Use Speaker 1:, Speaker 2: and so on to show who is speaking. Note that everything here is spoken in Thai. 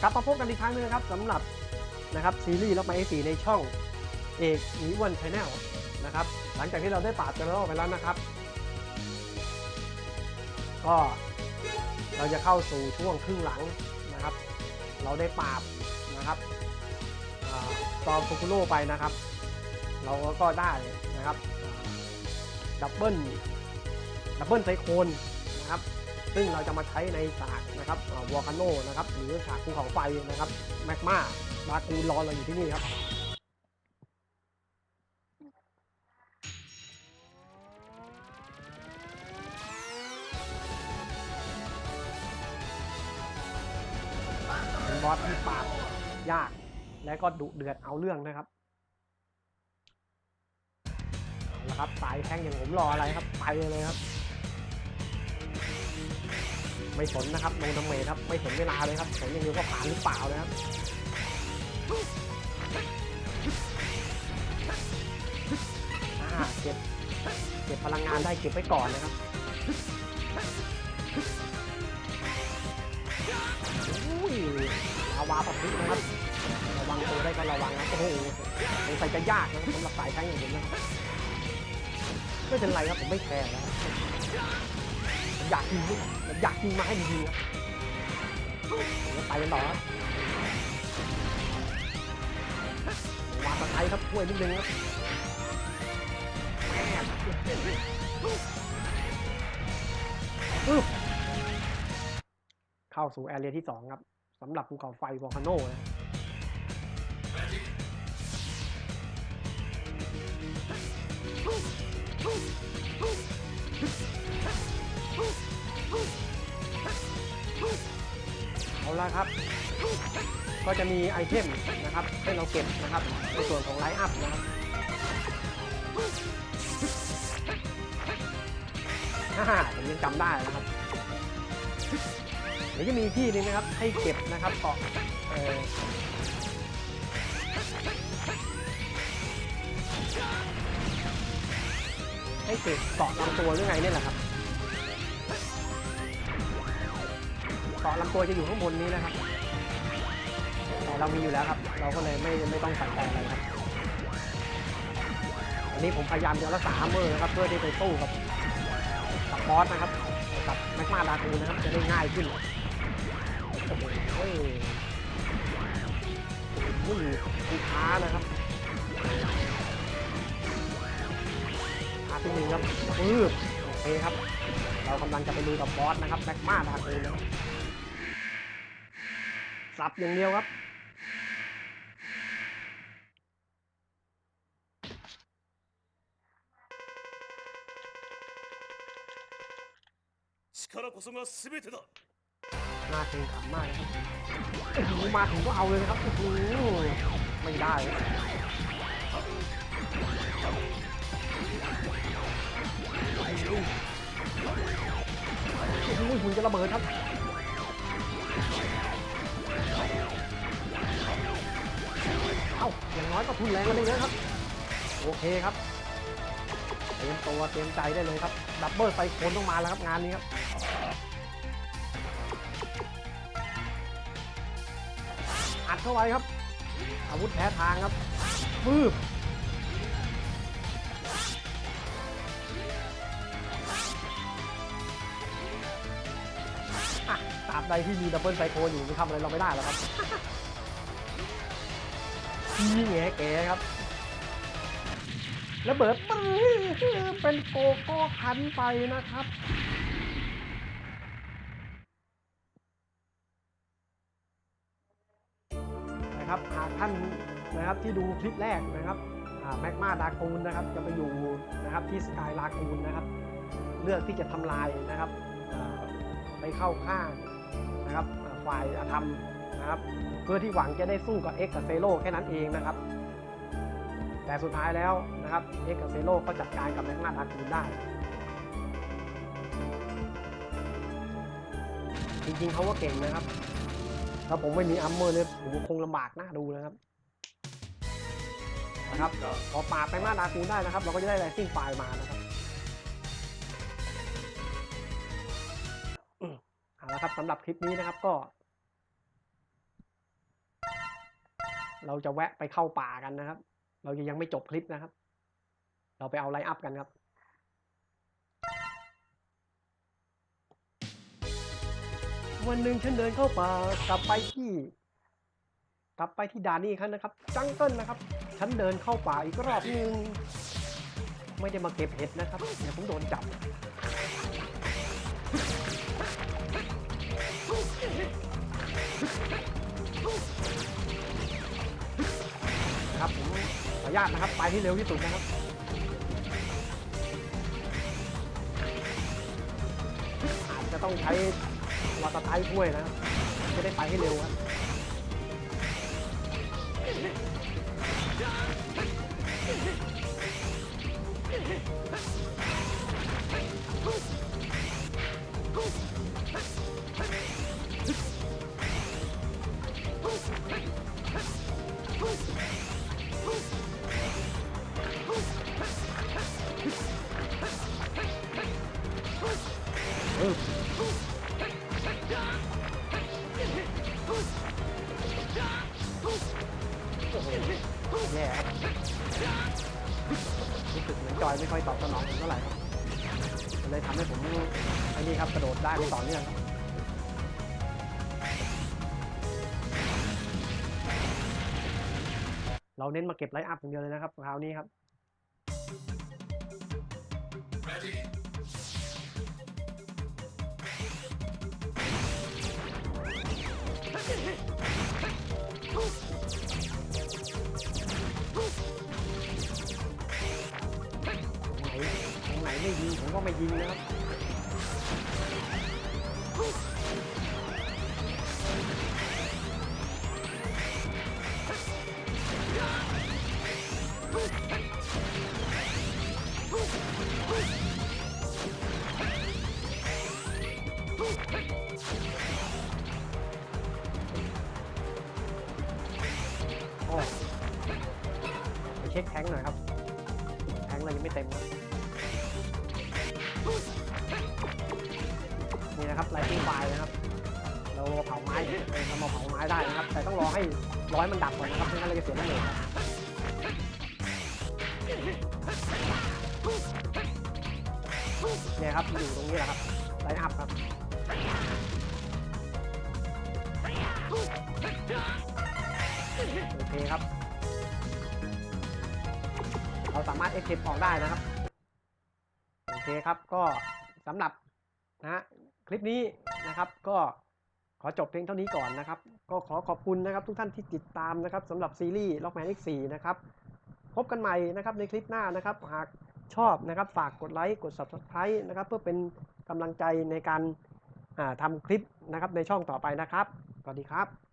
Speaker 1: กลับมาพบกันอีกครั้งหนึงนะครับสำหรับนะครับซีรีส์ล็อกไมเอสีในช่องเอกนิวันชาแนลนะครับหลังจากที่เราได้ปราบเจอร์ไปแล้วนะครับ ก็เราจะเข้าสู่ช่วงครึ่งหลังนะครับ เราได้ปราบนะครับตอมโฟคุโรไปนะครับ เราก็ได้นะครับดับเบิลดับเบิลไซโคนนะครับ ซึ่งเราจะมาใช้ในฉากนะครับวอลคาโนนะครับหรือฉากภูเขาไฟนะครับแมกมาบาคูรอเราอยู่ที่นี่ครับเป็นบอสที่ปราบยาก และก็ดุเดือดเอาเรื่องนะครับเอาละครับสายแข้งอย่างผมรออะไรครับไปเลยครับ ไม่สนนะครับโนดาเมครับไม่สนเวลาเลยครับสนอย่างเดียวก็ผ่านหรือเปล่านะครับเก็บเก็บพลังงานได้เก็บไว้ก่อนนะครับอุ้ยลาวาปะทุนะครับระวังตัวได้ก็ระวังนะโอ้โหสงสัยจะยากนะสำหรับสายแข้งอย่างผมนะครับไม่เป็นไรครับผมไม่แคร์แล้ว อยากยิงด้วยผมอยากยิงมาให้ดีๆครับผมจะไปกันต่อครับวางตะไคร้ครับช่วยนิดนึงครับแม่อึ๊บเข้าสู่แอเรียที่สองครับสำหรับภูเขาไฟวอลคาโน่นะ เอาละครับ ก็จะมีไอเทมนะครับให้เราเก็บนะครับ ในส่วนของไลท์อัพนะครับฮ่าผมยังจำได้นะครับ เดี๋ยวจะมีที่นึงนะครับ ให้เก็บนะครับเกาะให้เก็บเกาะลำตัวหรือไงเนี่ยแหละครับ เกาะลำตัวจะอยู่ข้างบนนี้นะครับ แต่เรามีอยู่แล้วครับ เราก็เลยไม่ไม่ต้องใส่ใจอะไรครับอันนี้ผมพยายามจะรักษามเมอร์นะครับเพื่อที่ไปสู้กับกับบอสนะครับกับแม็กมาดาคูนะครับจะได้ง่ายขึ้นโอ้ยนี่ลูกค้านะครับอาที่หนึ่งครับปื๊บโอเคครับ เรากำลังจะไปลุยกับบอสนะครับแม็กมาดาคูนะครับ สับอย่างเดียวครับ น่าเกรงขามมากนะครับโอ้โมาถึงก็เอาเลยครับโอ้โหไม่ได้โอ้โหหุ่นจะระเบิดครับ เอ้าอย่างน้อยก็ทุนแรงกันได้เยอะครับ โอเคครับเตรียมตัวเตรียมใจได้เลยครับ ดับเบิลไซโคนต้องมาแล้วครับงานนี้ครับอัดเข้าไว้ครับ อาวุธแพ้ทางครับปื้บ ใดที่มีดับเบิลไซโคอยู่จะทำอะไรเราไม่ได้หรอกครับนี่แงแกครับระเบิดปืเป็นโกโก้คันไปนะครับนะครับหากท่านนะครับที่ดูคลิปแรกนะครับแมกมาดากูนนะครับจะไปอยู่นะครับที่สกายลากูนนะครับ เลือกที่จะทำลายนะครับไปเข้าข้าง นะครับฝ่ายอาธรรมนะครับ เพื่อที่หวังจะได้สู้กับเอ็กกับเซโลแค่นั้นเองนะครับ แต่สุดท้ายแล้วนะครับเอ็กกับเซโลก็จัดการกับแมกมาดากูนได้จริงๆเขาก็เก่งนะครับถ้าผมไม่มีอัมเมอร์เนี่ยผมคงลำบากหน้าดูนะครับนะครับพอปาดไปมาดาคูนได้นะครับ เราก็จะได้ไ i ซิ่งไฟล์มานะครับ อืมเอาละครับสำหรับคลิปนี้นะครับก็ เราจะแวะไปเข้าป่ากันนะครับ เราจะยังไม่จบคลิปนะครับ เราไปเอาไลน์อัพกันครับวันหนึ่งฉันเดินเข้าป่ากลับไปที่ กลับไปที่ดานนี้ครับนะครับ จังเกิลนะครับ ฉันเดินเข้าป่าอีกรอบหนึงไม่ได้มาเก็บเห็ดนะครับ เดี๋ยวผมโดนจับาตนะครับไปที่เร็วที่สุดนะครับอาจจะต้องใช้วาตาไทช่วยนะครับจะได้ไปให้เร็วครับเโอ้โหแย่รู้สึกเหมือนจอยไม่ค่อยตอบสนองผมเท่าไหร่ครับเลยทำให้ผมไอ้นี่ครับกระโดดได้ไม่ต่อเนื่องเราเน้นมาเก็บไลท์อัพอย่างเดียวเลยนะครับคราวนี้ครับ ไหนตรงไหนไม่ยิงผมก็ไม่ยิงนะครับ อ้ไปเช็คแทงค์หน่อยครับ แทงค์เรายังไม่เต็มครับนี่นะครับไลติ้งไฟนะครับ เราเผาไม้เรามาเผาไม้ได้นะครับ แต่ต้องรอให้ร้อยมันดับก่อนนะครับไม่งั้นเราจะเสียน้ำเหลวครับเนี่ยครับอยู่ตรงนี้แหละครับไลน์อัพครับ เคครับ เราสามารถ escape ออกได้นะครับ โอเคครับ ก็สำหรับนะคลิปนี้นะครับ ก็ขอจบเพียงเท่านี้ก่อนนะครับ ก็ขอขอบคุณนะครับทุกท่านที่ติดตามนะครับสำหรับซีรีส์ Lockman X4 นะครับ พบกันใหม่นะครับในคลิปหน้านะครับ หากชอบนะครับฝากกดไลค์กด Subscribe นะครับ เพื่อเป็นกำลังใจในการาทำคลิปนะครับในช่องต่อไปนะครับ สวัสดีครับ